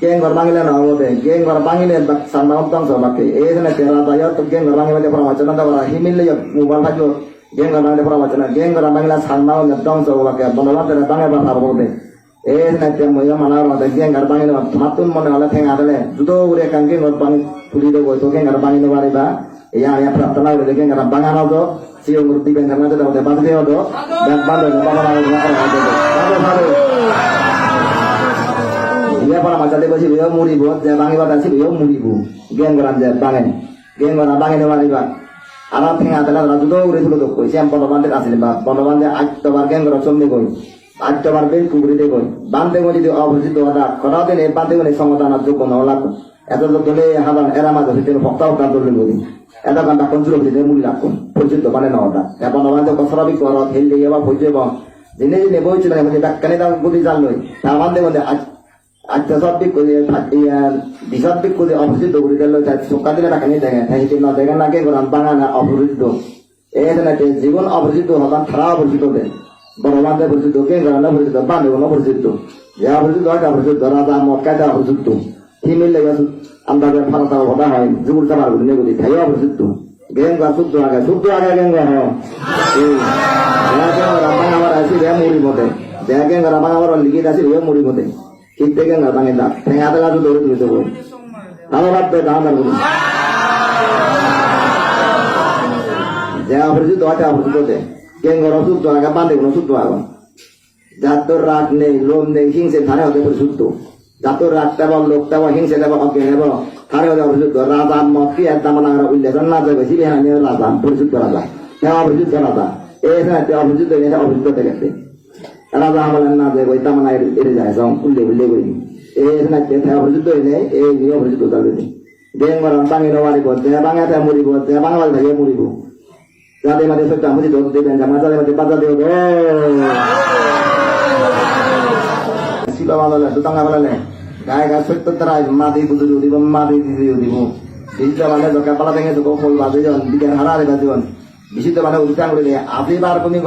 geng gor bangile na obote geng gor bangile bak sanna uttang so bakke e jene tera da yo to geng gor bangile pora wachana da wara himille yo mobile hajo geng gor bangile pora wachana geng gor bangile sanna o uttang so bakke bonola tera bange ba par bote e jene te moya manar ma geng gor bangile matun mone ala theng adale judo ure kan geng gor bang tuli de go to geng gor bangile bari ba ya ya pratana ure geng gor bangana do siyo murti ben karna da de bande do dak bande no baba na na na dia dia bangi, geng geram bangi dia mari ba. Arab tengah telah raju tu udah tu tu, siapa pondok bande asli ba, pondok bande aj tu bar geng geram somni koi, aj tu bar bel kubri deh koi, bande koi jadi opposite tu ada, kalau dia ni bande koi sangota nak tu kau nolak, itu tu dulu haban era mah tu tu fakta fakta tu dulu ni. এটা কান্টা কঞ্জুর ভিতরে মূল রাখুন পর্যন্ত মানে না ওটা এখন আমাদের কসরাবি করত হেলদি এবার পর্যন্ত জিনে জিনে বইছিল মানে ডাক্কানি দাম গুলি জানলই তা আমাদের মধ্যে আজ আচ্ছা সব দিক করে দিশার দিক করে অপরিচিত করে দিল সকাল দিলে টাকা নিয়ে দেখেন হ্যাঁ না দেখেন না কে করান বাঙানা অপরিচিত এই না জীবন অপরিচিত হতাম খারাপ অপরিচিত দেয় বড় পরিচিত কে করান অপরিচিত বান্ধে কোনো অপরিচিত যে অপরিচিত হয় অপরিচিত রাজা মক্কায় অপরিচিত কি মিললে গেছে আমরা ফারাতা কথা হয় জুগুর চাবার গুলি নেগুলি তাই অপরিচিত গেঙ্গা, শুদ্ধ আগে শুদ্ধ আগে গেঙ্গা হয়। রামাং আমার আছে রে মুড়ি মতে। দেখে রামাং আমার লিখিত আছে, রে মুড়ি মতে। ঠিক থেকে না ভাঙে না ঠেঙা দেখা তো দৌড়ে তুলে দেবো। ভালো লাগবে দাম আর বলি যে অপরিচিত দোয়াটা অপরিচিত দে, গেঙ্গর অসুস্থ আগে বান্ধে কোনো শুদ্ধ আগুন যার তোর রাগ নেই, লোম নেই, হিংসে ধারে হতে পরিশুদ্ধ যার তোর রাগটা বা লোকটা বা হিংসে দেবো অজ্ঞে নেব ধারে হতে অপরিশুদ্ধ রাজা আর দাম না উল্লেখ না যাবে হ্যাঁ রাজা পরিশুদ্ধ রাজা। হ্যাঁ অপরিশুদ্ধ রাজা হ্যাঁ অপরিশুদ্ধ অপরিশুদ্ধ দেখে রাজা আমাদের না যে ওই তামানা এড়ে যায় সব উল্লে উল্লে করি। এই না কে থাকে অপরিচিত হয়ে নেই এই নিয়ে অপরিচিত তাদের বেং মারান বাঙে নবারিব যে বাঙাতে মরিব যে বাঙাল থাকে মরিব। যাদের মাঝে সত্য, আমি দোষ দেবেন জামা যাদের মাঝে বাজা দেব শিবা বানালে দুটাঙ্গা বানালে গায়ে গায়ে সত্য দ্বারা মা দিয়ে বুঝে দিব মা দিয়ে দিয়ে দিব দিনটা মানে দরকার পালা ভেঙে দেবো, ফল বাজে জন বিজ্ঞান হারা রে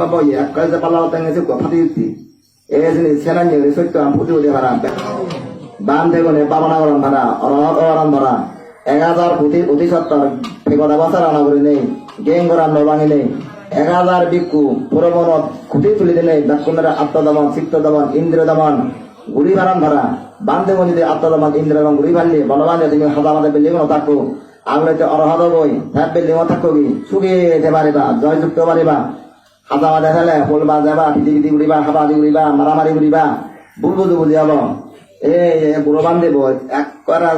গপ এক কাজে পালা তেঙ্গেছে কথা দিতি। এসে সেনা নিয়ে সত্য আমি ফুটে উঠে ভাড়া বান দেবনে বাবানা গরম ভাড়া এক হাজার কোটি অতি সত্তর ফেকদা বছর করে নেই, গেং গরাম নবাঙি নেই। এক হাজার বিক্ষু পুরমনত খুঁটি তুলি দিলে দাক্ষণের আত্মদমন চিত্ত দমন ইন্দ্র দমন গুড়ি ভাড়ান ভাড়া। বান্ধে মনিতে আত্মদমন ইন্দ্র এবং গুড়ি ভাড়লি বলবান তুমি হাজার মাঝে বেলি কোনো থাকো আগুনেতে অরহদ বই থাকবে বেলি থাকো সুখে যেতে পারিবা, জয়যুক্ত পারিবা। হাতা মাঝে ফেলে ফুলবা যাবা পিটি পিটি উড়িবা, হাবা দি উড়িবা, মারামারি উড়িবা বুলবু দুবু যাব এই বুড়ো বান দেব এক করা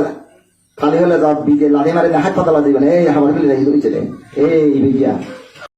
খালি হলে বিকে লাঠি মারি হাত পাতলা দিবেন এই হাবার দিচ্ছে এই বিজিয়া